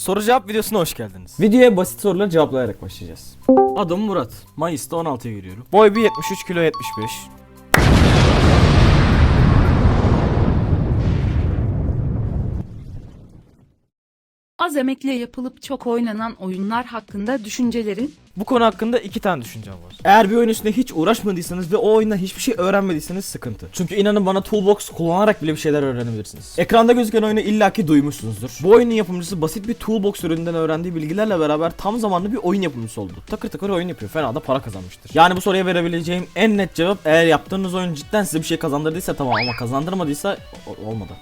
Soru cevap videosuna hoş geldiniz. Videoya basit soruları cevaplayarak başlayacağız. Adım Murat. Mayıs'ta 16'ya giriyorum. Boy 1.73 kilo 75. Az emekle yapılıp çok oynanan oyunlar hakkında düşüncelerin Bu konu hakkında iki tane düşüncem var. Eğer bir oyun üstünde hiç uğraşmadıysanız ve o oyundan hiçbir şey öğrenmediyseniz sıkıntı. Çünkü inanın bana Toolbox kullanarak bile bir şeyler öğrenebilirsiniz. Ekranda gözüken oyunu illaki duymuşsunuzdur. Bu oyunun yapımcısı basit bir Toolbox ürününden öğrendiği bilgilerle beraber tam zamanlı bir oyun yapımcısı oldu. Takır takır oyun yapıyor. Fena da para kazanmıştır. Yani bu soruya verebileceğim en net cevap eğer yaptığınız oyun cidden size bir şey kazandırdıysa tamam ama kazandırmadıysa olmadı.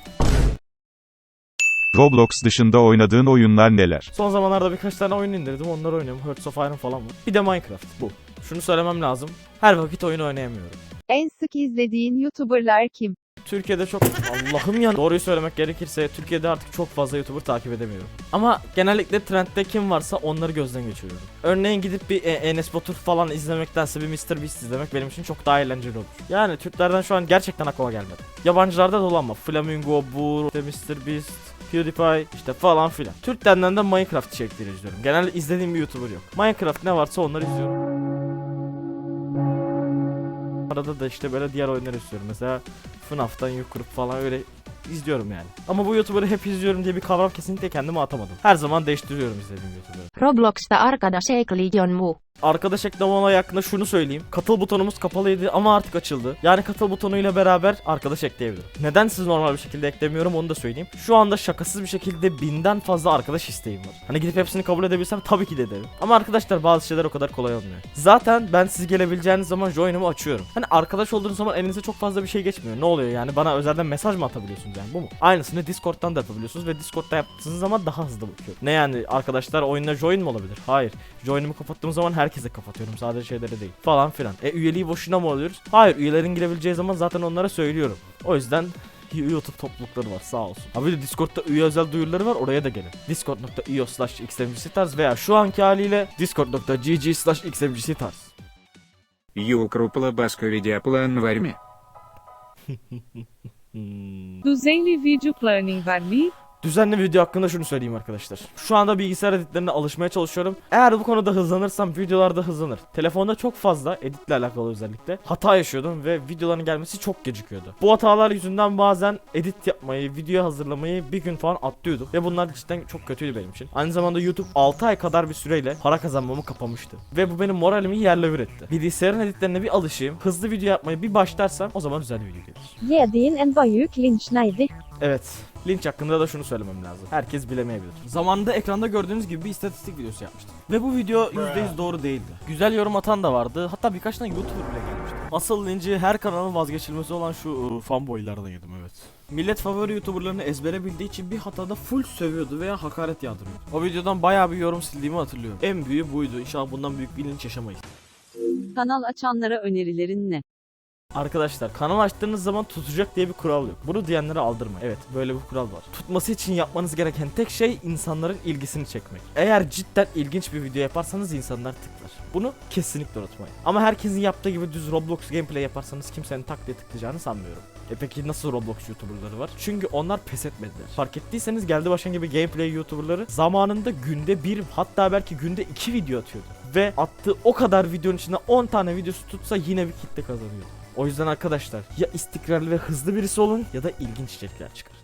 Roblox dışında oynadığın oyunlar neler? Son zamanlarda birkaç tane oyun indirdim. Onları oynuyorum. Hearts of Iron falan var. Bir de Minecraft. Bu. Şunu söylemem lazım. Her vakit oyun oynayamıyorum. En sık izlediğin YouTuber'lar kim? Türkiye'de çok Allah'ım ya doğruyu söylemek gerekirse Türkiye'de artık çok fazla YouTuber takip edemiyorum. Ama genellikle trendde kim varsa onları gözden geçiriyorum. Örneğin gidip bir e, Enes Batur falan izlemektense bir Mr. Beast izlemek benim için çok daha eğlenceli olur. Yani Türklerden şu an gerçekten aklıma gelmedi. Yabancılarda dolanma. Flamingo, Bur, işte Mr. Beast, PewDiePie işte falan filan. Türklerden de Minecraft içerikleri izliyorum. Genelde izlediğim bir YouTuber yok. Minecraft ne varsa onları izliyorum. Arada da işte böyle diğer oyunları istiyorum. Mesela FNAF'tan yük kurup falan öyle izliyorum yani. Ama bu YouTuber'ı hep izliyorum diye bir kavram kesinlikle kendime atamadım. Her zaman değiştiriyorum izlediğim YouTuber'ı. Roblox'ta arkadaş ekliyorsun mu? Arkadaş ekleme olayı hakkında şunu söyleyeyim. Katıl butonumuz kapalıydı ama artık açıldı. Yani katıl butonuyla beraber arkadaş ekleyebilirim. Neden siz normal bir şekilde eklemiyorum onu da söyleyeyim. Şu anda şakasız bir şekilde binden fazla arkadaş isteğim var. Hani gidip hepsini kabul edebilsem tabii ki de ederim. Ama arkadaşlar bazı şeyler o kadar kolay olmuyor. Zaten ben siz gelebileceğiniz zaman join'umu açıyorum. Hani arkadaş olduğunuz zaman elinize çok fazla bir şey geçmiyor. Ne oluyor yani bana özelden mesaj mı atabiliyorsunuz yani bu mu? Aynısını Discord'dan da yapabiliyorsunuz ve Discord'da yaptığınız zaman daha hızlı bakıyor. Ne yani arkadaşlar oyuna join mi olabilir? Hayır. Join'umu kapattığım zaman herkese kapatıyorum sadece şeyleri değil falan filan. E üyeliği boşuna mı alıyoruz? Hayır üyelerin girebileceği zaman zaten onlara söylüyorum. O yüzden YouTube toplulukları var sağ olsun. Abi bir de Discord'da üye özel duyuruları var oraya da gelin. Discord.io slash xmgctars veya şu anki haliyle discord.gg slash xmgctars. Юкрупла Баскови Диаплан Варьме. Düzenli videolarını var mı? Düzenli video hakkında şunu söyleyeyim arkadaşlar. Şu anda bilgisayar editlerine alışmaya çalışıyorum. Eğer bu konuda hızlanırsam videolarda hızlanır. Telefonda çok fazla editle alakalı özellikle hata yaşıyordum ve videoların gelmesi çok gecikiyordu. Bu hatalar yüzünden bazen edit yapmayı, video hazırlamayı bir gün falan atlıyordum ve bunlar cidden çok kötüydü benim için. Aynı zamanda YouTube 6 ay kadar bir süreyle para kazanmamı kapamıştı. Ve bu benim moralimi yerle bir etti. Bilgisayarın editlerine bir alışayım, hızlı video yapmaya bir başlarsam o zaman güzel video gelir. Yediğin en büyük linç neydi? Evet. Lynch hakkında da şunu söylemem lazım. Herkes bilemeyebilir. Zamanında ekranda gördüğünüz gibi bir istatistik videosu yapmıştım. Ve bu video %100 doğru değildi. Güzel yorum atan da vardı. Hatta birkaç tane YouTuber bile gelmişti. Asıl Lynch'i her kanalın vazgeçilmesi olan şu ıı, fanboylardan yedim evet. Millet favori YouTuber'larını ezbere bildiği için bir hatada full sövüyordu veya hakaret yağdırıyordu. O videodan bayağı bir yorum sildiğimi hatırlıyorum. En büyüğü buydu. İnşallah bundan büyük bir linç yaşamayız. Kanal açanlara önerilerin ne? Arkadaşlar kanal açtığınız zaman tutacak diye bir kural yok. Bunu diyenlere aldırma. Evet böyle bir kural var. Tutması için yapmanız gereken tek şey insanların ilgisini çekmek. Eğer cidden ilginç bir video yaparsanız insanlar tıklar. Bunu kesinlikle unutmayın. Ama herkesin yaptığı gibi düz Roblox gameplay yaparsanız kimsenin tak diye tıklayacağını sanmıyorum. E peki nasıl Roblox YouTuber'ları var? Çünkü onlar pes etmediler. Fark ettiyseniz geldi başkan gibi gameplay YouTuber'ları zamanında günde bir hatta belki günde iki video atıyordu. Ve attığı o kadar videonun içinde 10 tane videosu tutsa yine bir kitle kazanıyordu. O yüzden arkadaşlar ya istikrarlı ve hızlı birisi olun ya da ilginç içerikler çıkarın.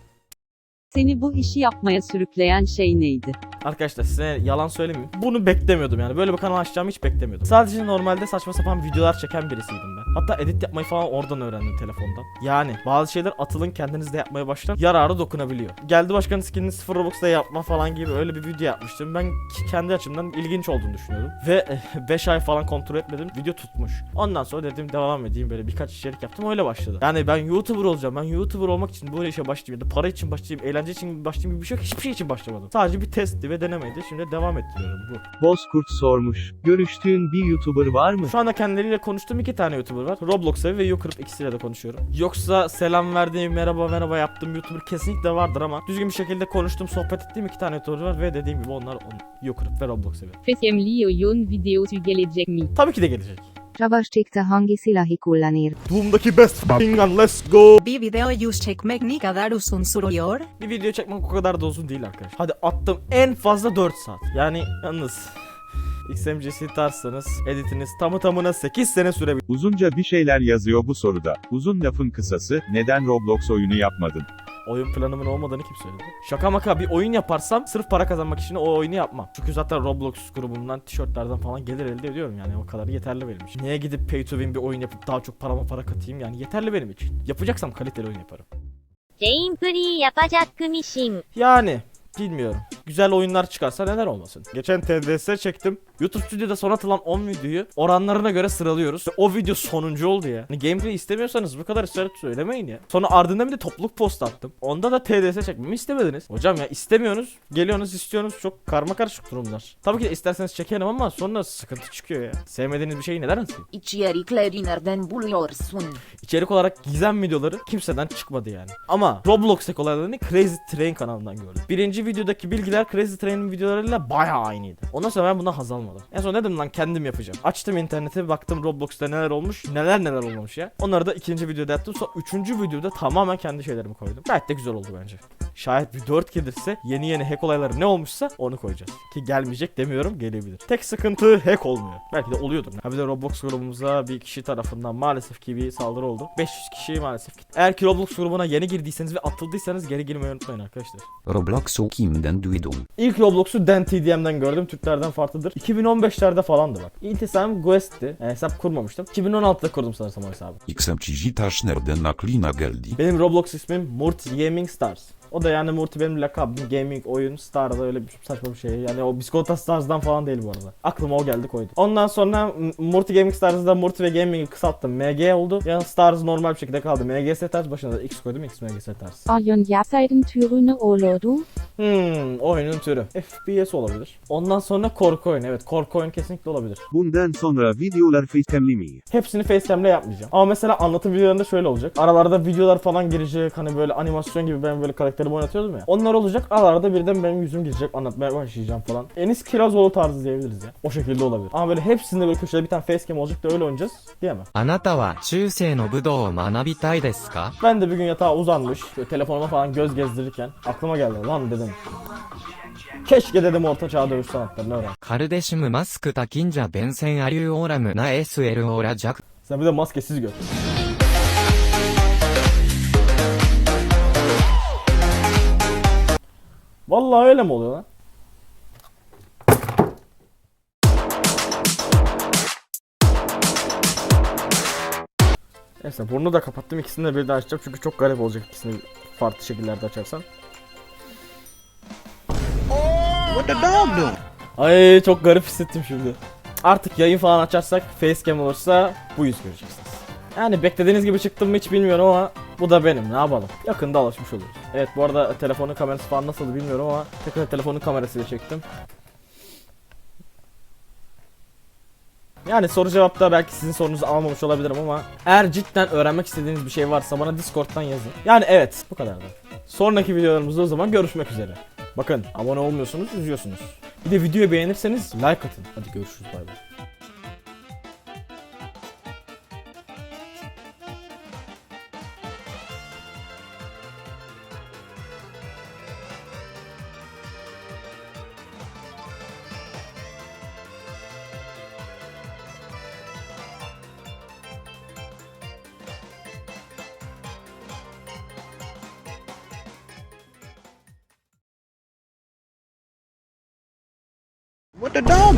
Seni bu işi yapmaya sürükleyen şey neydi? Arkadaşlar size yalan söylemeyeyim. Bunu beklemiyordum yani. Böyle bir kanal açacağımı hiç beklemiyordum. Sadece normalde saçma sapan videolar çeken birisiydim ben. Hatta edit yapmayı falan oradan öğrendim telefondan. Yani bazı şeyler atılın kendiniz de yapmaya başlar. Yararı dokunabiliyor. Geldi başkanın skinini 0 Robux'ta yapma falan gibi öyle bir video yapmıştım. Ben kendi açımdan ilginç olduğunu düşünüyordum. Ve 5 ay falan kontrol etmedim. Video tutmuş. Ondan sonra dedim devam edeyim böyle birkaç içerik yaptım öyle başladı. Yani ben YouTuber olacağım. Ben YouTuber olmak için bu işe başlayayım. Ya da para için başlayayım, eğlence için başlayayım gibi bir şey yok. Hiçbir şey için başlamadım. Sadece bir testti ve denemeydi. Şimdi devam ettiriyorum bu. Bozkurt sormuş. Görüştüğün bir YouTuber var mı? Şu anda kendileriyle konuştuğum iki tane YouTuber var. Roblox ve Yukrip ikisiyle de konuşuyorum. Yoksa selam verdiğim, merhaba merhaba yaptığım YouTuber kesinlikle vardır ama düzgün bir şekilde konuştuğum, sohbet ettiğim iki tane YouTuber var ve dediğim gibi onlar on, Yukrip ve Roblox seviyor. Fesem oyun videosu gelecek mi? Tabii ki de gelecek. Savaşçıkta hangi silahı kullanır? Doom'daki best fucking gun let's go. Bir video yüz çekmek ne kadar uzun sürüyor? Bir video çekmek o kadar da uzun değil arkadaşlar. Hadi attım en fazla 4 saat. Yani yalnız XMC'si tarsanız editiniz tamı tamına 8 sene sürebilir. Uzunca bir şeyler yazıyor bu soruda. Uzun lafın kısası, neden Roblox oyunu yapmadın? Oyun planımın olmadığını kim söyledi? Şaka maka bir oyun yaparsam sırf para kazanmak için o oyunu yapmam. Çünkü zaten Roblox grubundan, tişörtlerden falan gelir elde ediyorum yani o kadar yeterli benim için. Neye gidip pay to win bir oyun yapıp daha çok parama para katayım yani yeterli benim için. Yapacaksam kaliteli oyun yaparım. Gameplay yapacak mısın? Yani bilmiyorum. Güzel oyunlar çıkarsa neden olmasın. Geçen TDS çektim. YouTube Studio'da son atılan 10 videoyu oranlarına göre sıralıyoruz. O video sonuncu oldu ya. Hani gameplay istemiyorsanız bu kadar ısrar söylemeyin ya. Sonra ardından bir de topluluk post attım. Onda da TDS çekmemi istemediniz. Hocam ya istemiyorsunuz. Geliyorsunuz istiyorsunuz. Çok karma karışık durumlar. Tabii ki de isterseniz çekerim ama sonra sıkıntı çıkıyor ya. Sevmediğiniz bir şeyi neden atayım? İçerikleri nereden buluyorsun? İçerik olarak gizem videoları kimseden çıkmadı yani. Ama Roblox ek olaylarını Crazy Train kanalından gördüm. Birinci videodaki bilgiler Crazy Train'in videolarıyla bayağı aynıydı. Ondan sonra ben bundan haz almadım. En son dedim lan kendim yapacağım. Açtım internete baktım Roblox'ta neler olmuş neler neler olmamış ya. Onları da ikinci videoda yaptım. Sonra üçüncü videoda tamamen kendi şeylerimi koydum. Gayet de güzel oldu bence. Şayet bir 4 gelirse yeni yeni hack olayları ne olmuşsa onu koyacağız. Ki gelmeyecek demiyorum gelebilir. Tek sıkıntı hack olmuyor. Belki de oluyordur. Ha bir de Roblox grubumuza bir kişi tarafından maalesef ki bir saldırı oldu. 500 kişi maalesef gitti. Eğer ki Roblox grubuna yeni girdiyseniz ve atıldıysanız geri girmeyi unutmayın arkadaşlar. Roblox'u kimden duydun? İlk Roblox'u Den TDM'den gördüm. Türklerden farklıdır. 2015'lerde falandı bak. İlk hesabım Guest'ti. Yani hesap kurmamıştım. 2016'da kurdum sanırsam o hesabı. XMCG taş nereden aklına geldi? Benim Roblox ismim Murti Gaming Stars. O da yani Murti benim lakabım. Gaming, oyun, Star da öyle bir saçma bir şey. Yani o Biscotta Stars'dan falan değil bu arada. Aklıma o geldi koydum. Ondan sonra Murti Gaming Stars'da Murti ve Gaming'i kısalttım. MG oldu. Yani Stars normal bir şekilde kaldı. MGS Stars başına da X koydum. X MGS Stars. Oyun yapsaydın türünü olurdu. Hmm, oyunun türü. FPS olabilir. Ondan sonra korku oyunu. Evet korku oyunu kesinlikle olabilir. Bundan sonra videolar facecam'li mi? Hepsini facecam'le yapmayacağım. Ama mesela anlatım videolarında şöyle olacak. Aralarda videolar falan girecek. Hani böyle animasyon gibi ben böyle karakterimi oynatıyordum ya. Onlar olacak. Aralarda birden benim yüzüm girecek. Anlatmaya başlayacağım falan. Enis Kirazoğlu tarzı diyebiliriz ya. O şekilde olabilir. Ama böyle hepsinde böyle köşede bir tane facecam olacak da öyle oynayacağız diyemem. あなたは中世の武道を学びたいですか Ben de bir gün yatağa uzanmış. Böyle telefonuma falan göz gezdirirken aklıma geldi. Lan dedim. Keşke dedim orta çağ dövüş sanatlarını öğren. カルデシムマスクタキンジャベンセンアリューオーラムナ SL オーラジャク Sen bir de maskesiz gör. Vallahi öyle mi oluyor lan? Neyse burnu da kapattım ikisini de birden açacağım çünkü çok garip olacak ikisini farklı şekillerde açarsam. Ay çok garip hissettim şimdi. Artık yayın falan açarsak facecam olursa bu yüz göreceksiniz. Yani beklediğiniz gibi çıktım mı hiç bilmiyorum ama bu da benim ne yapalım. Yakında alışmış oluruz. Evet bu arada telefonun kamerası falan nasıldı bilmiyorum ama tekrar telefonun kamerasıyla çektim. Yani soru cevapta belki sizin sorunuzu almamış olabilirim ama eğer cidden öğrenmek istediğiniz bir şey varsa bana Discord'dan yazın. Yani evet bu kadar da. Sonraki videolarımızda o zaman görüşmek üzere. Bakın abone olmuyorsunuz üzüyorsunuz. Bir de videoyu beğenirseniz like atın. Hadi görüşürüz bay bay. What the dog?